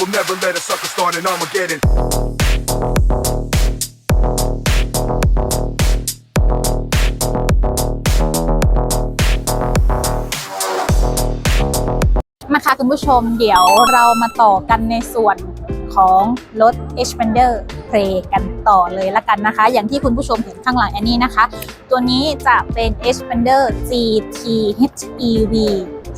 We'll never let a sucker start an Armageddon. มาค่ะคุณผู้ชมเดี๋ยวเรามาต่อกันในส่วนของรถ Expander Play กันต่อเลยละกันนะคะ อย่างที่คุณผู้ชมเห็นข้างหลังอันนี้นะคะ ตัวนี้จะเป็น Expander GT HEV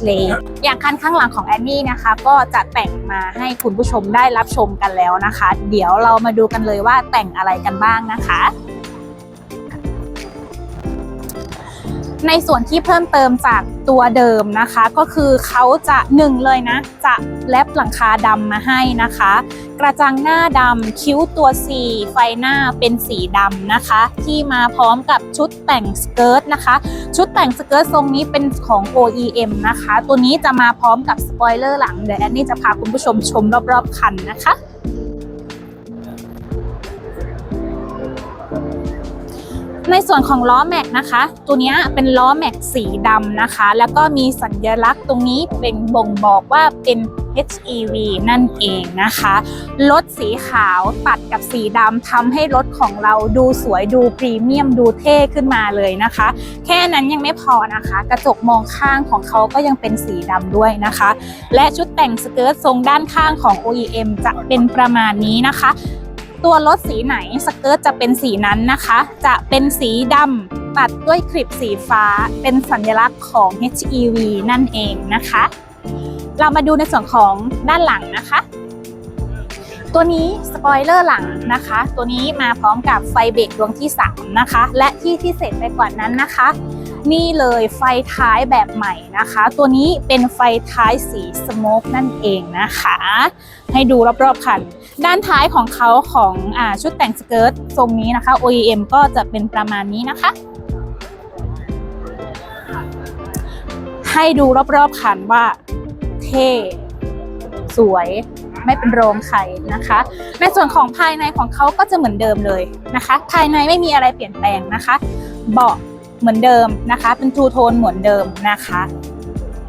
Play อย่างคันข้างหลังของแอนนี่นะคะ ก็จะแต่งมาให้คุณผู้ชมได้รับชมกันแล้วนะคะ เดี๋ยวเรามาดูกันเลยว่าแต่งอะไรกันบ้างนะคะ ในส่วนที่เพิ่มเติมจากตัวเดิมนะคะ ก็คือเขาจะหนึ่งเลยนะ จะแลบหลังคาดำมาให้นะคะ กระจังหน้าดำคิ้วตัว C ไฟหน้าเป็นสีดำนะคะ ที่มาพร้อมกับชุดแต่งสเกิร์ตนะคะ ชุดแต่งสเกิร์ตทรงนี้เป็นของ OEM นะคะ ตัวนี้จะมาพร้อมกับสปอยเลอร์หลังเดี๋ยวแอนนี่จะพาคุณผู้ชมชมรอบๆคันนะคะ ในส่วนของล้อแม็กนะคะ ตัวนี้เป็นล้อแม็กสีดำนะคะ แล้วก็มีสัญลักษณ์ตรงนี้เป็นบ่งบอกว่าเป็น HEV นั่นเองนะคะรถสีขาวตัดกับสีดำทำให้รถของเราดูสวยดูพรีเมียมดูเท่ขึ้นมาเลยนะคะ แค่นั้นยังไม่พอนะคะ กระจกมองข้างของเขาก็ยังเป็นสีดำด้วยนะคะ และชุดแต่งสเกิร์ตทรงด้านข้างของ OEM จะเป็นประมาณนี้นะคะ ตัวรถสีไหนสเกิร์ตจะเป็นสีนั้นนะคะ จะเป็นสีดำตัดด้วยคลิปสีฟ้า เป็นสัญลักษณ์ของ HEV นั่นเองนะคะ เรามาดูในส่วนของด้านหลังนะคะ ตัวนี้สปอยเลอร์หลังนะคะ ตัวนี้มาพร้อมกับไฟเบรกดวงที่ 3 นะคะ และที่พิเศษไปกว่านั้นนะคะ นี่เลยไฟท้ายแบบใหม่นะคะ ตัวนี้เป็นไฟท้ายสีสโมกนั่นเองนะคะ ให้ดูรอบๆคัน ด้านท้ายของเขาของอชุดแต่งสเกิร์ตทรงนี้นะคะ OEM ก็จะเป็นประมาณนี้นะคะให้ดูรอบๆคันว่าเท่ สวย ไม่เป็นโรงใครนะคะ ในส่วนของภายในของเขาก็จะเหมือนเดิมเลยนะคะ ภายในไม่มีอะไรเปลี่ยนแปลงนะคะ เบาะเหมือนเดิมนะคะ เป็นทูโทนเหมือนเดิมนะคะ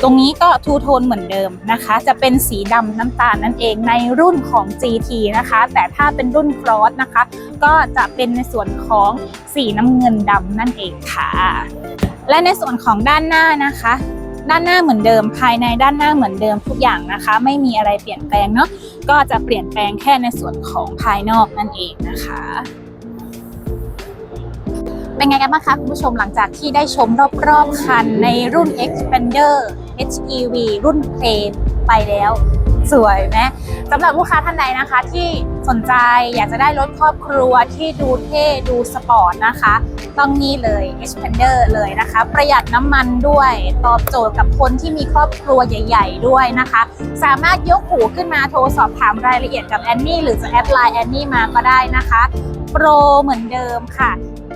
ตรงนี้ก็ทูโทนเหมือนเดิมนะคะ จะเป็นสีดำน้ำตาลนั่นเองในรุ่นของ GT นะคะ แต่ถ้าเป็นรุ่นครอสนะคะ ก็จะเป็นในส่วนของสีน้ำเงินดำนั่นเองค่ะและในส่วนของด้านหน้านะคะ ด้านหน้าเหมือนเดิม ภายในด้านหน้าเหมือนเดิมทุกอย่างนะคะ ไม่มีอะไรเปลี่ยนแปลงเนาะก็จะเปลี่ยนแปลงแค่ในส่วนของภายนอกนั่นเองนะคะเป็นไงกันบ้างคะคุณผู้ชมหลังจากที่ได้ชมรอบๆคันในรุ่น Expander HEV รุ่นเพลน ไปแล้ว สวยไหมสำหรับลูกค้าท่านใดนะคะ ที่สนใจอยากจะได้รถครอบครัวที่ดูเท่ดูสปอร์ตนะคะ ต้องนี่เลย Expander เลยนะคะ ประหยัดน้ำมันด้วย ตอบโจทย์กับคนที่มีครอบครัวใหญ่ ๆ ด้วยนะคะ สามารถยกหูขึ้นมาโทรสอบถามรายละเอียดกับแอนนี่หรือจะแอดไลน์แอนนี่มาก็ได้นะคะ โปรเหมือนเดิมค่ะ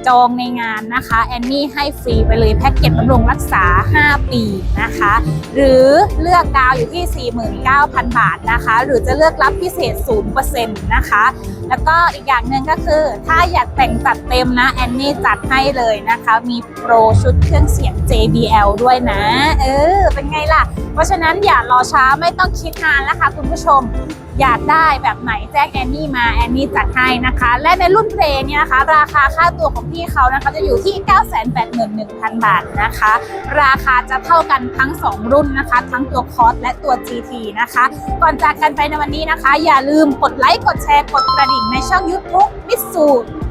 จองในงานนะคะแอนนี่ให้ฟรีไปเลยแพ็กเกจบำรุงรักษา 5 ปีนะคะ หรือเลือกดาวอยู่ที่ 49,000 บาทนะคะ หรือจะเลือกรับพิเศษ 0%นะคะ แล้วก็อีกอย่างหนึ่งก็คือ ถ้าอยากแต่งจัดเต็มนะแอนนี่จัดให้เลยนะคะ มีโปรชุดเครื่องเสียง JBL ด้วยนะ เออ เป็นไงล่ะ เพราะฉะนั้นอย่ารอช้าไม่ต้องคิดนานแล้วค่ะคุณผู้ชมอยากได้แบบไหนแจ้งแอนนี่มาแอนนี่จัดให้นะคะ และในรุ่นเพลงเนี่ยนะคะ ราคาค่าตัวของพี่เขานะคะจะอยู่ที่ 981,000 บาทนะคะ ราคาจะเท่ากันทั้ง 2 รุ่นนะคะ ทั้งตัวคอร์สและตัว GT นะคะ ก่อนจากกันไปในวันนี้นะคะ อย่าลืมกดไลค์กดแชร์กดกระดิ่งในช่อง YouTube มิสซู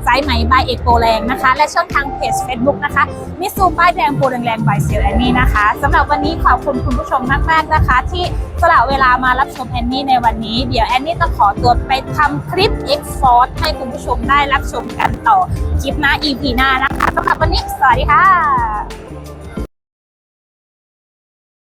สายไหมบายเอกโปแรงนะคะ และช่องทางเพจ Facebook นะคะมิสซูป้ายแดงโปแรงแรงบายเซลแอนนี่นะคะสำหรับวันนี้ขอบคุณคุณผู้ชมมาก ๆ นะคะ ที่สละเวลามารับชมแอนนี่ในวันนี้ เดี๋ยวแอนนี่จะขอตัวไปทำคลิป X Force ให้คุณผู้ชมได้รับชมกันต่อคลิปหน้า EP หน้านะคะสำหรับวันนี้สวัสดีค่ะ